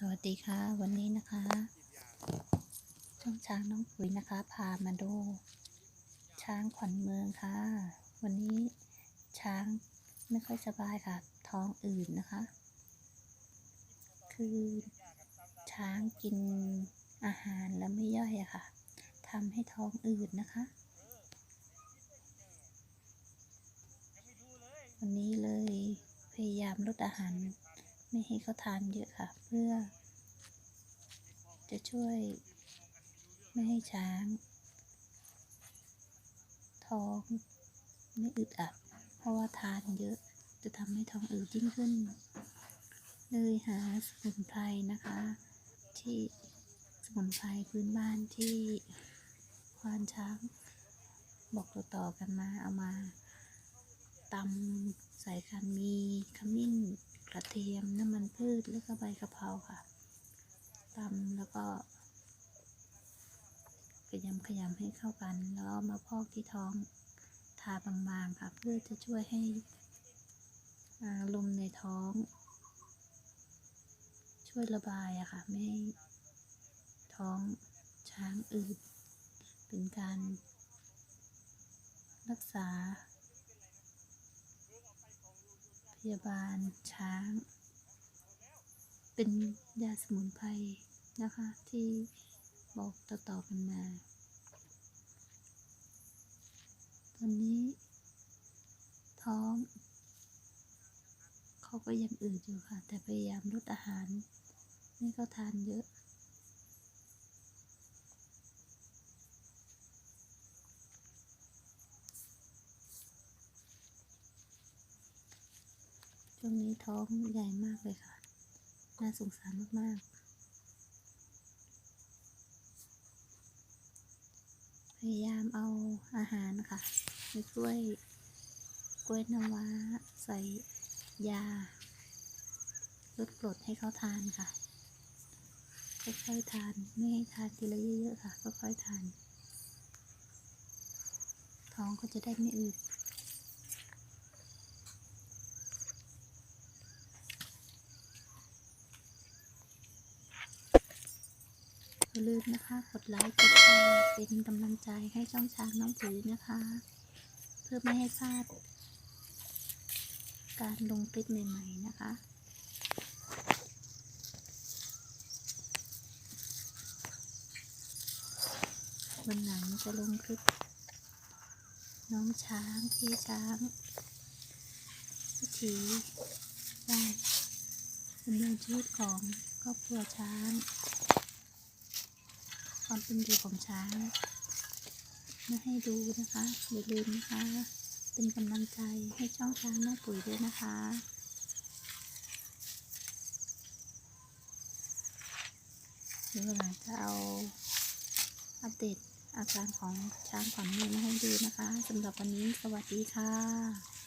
สวัสดีค่ะ วันนี้นะคะ ช่องช้างน้องปุ๋ยนะคะ พามาดู ช้างขวัญเมืองค่ะ วันนี้ช้างไม่ค่อยสบายค่ะ ท้องอืดนะคะ คือช้างกินอาหารแล้วไม่ย่อยอะค่ะทำให้ท้องอืดนะคะ วันนี้เลยพยายามลดอาหาร ไม่ให้เขาทานเยอะค่ะ เพื่อ จะช่วย ไม่ให้ช้าง ท้องไม่อึดอัด เพราะว่าทานเยอะจะทำให้ท้องอืดยิ่งขึ้น เลยหาสมุนไพรนะคะ ที่สมุนไพรพื้นบ้านที่ควานช้างบอกต่อๆกันมาเอามาตำใส่กันมีขมิ้นกระเทียมน้ำ แล้วก็ใบกะเพราค่ะตำแล้วก็ขยำขยำให้เข้ากัน แล้วมาพอกที่ท้องทาบางๆค่ะ เพื่อจะช่วยให้ลมในท้อง ช่วยระบายอะค่ะ ไม่ให้ท้องช้างอืดเป็นการรักษา พยาบาลช้าง เป็นยาสมุนไพรนะคะ ที่บอกต่อๆกันมา ตอนนี้ ท้อง เขาก็ยังอืดอยู่ค่ะ แต่พยายามลดอาหาร ไม่เขาทานเยอะช่วงนี้ท้องใหญ่มากเลยค่ะ น่าสงสารมากๆ พยายามเอาอาหารค่ะในกล้วย กล้วยน้ำว้า ใส่ยาลดกรดให้เขาทานค่ะ ค่อยๆทาน ไม่ให้ทานทีละเยอะๆค่ะ ค่อยๆทาน ท้องก็จะได้ไม่อืด อย่าลืมนะคะ กดไลค์กดแชร์เป็นกำลังใจให้ช่องช้างน้องปุ๋ยนะคะ เพื่อไม่ให้พลาด การลงคลิปใหม่ ๆ นะคะวันหลังจะลงคลิป น้องช้างพี่ช้างวิถีการดำเนินชีวิตของครอบครัวช้าง ความเป็นอยู่ของช้างมาให้ดูนะคะอย่าลืมนะคะ เป็นกำลังใจให้ช่องช้างน้าปุ๋ยด้วยนะคะเดี๋ยวหลังจะเอาอัปเดตอาการของช้างขวัญเมืองมาให้ดูนะคะสำหรับวันนี้สวัสดีค่ะ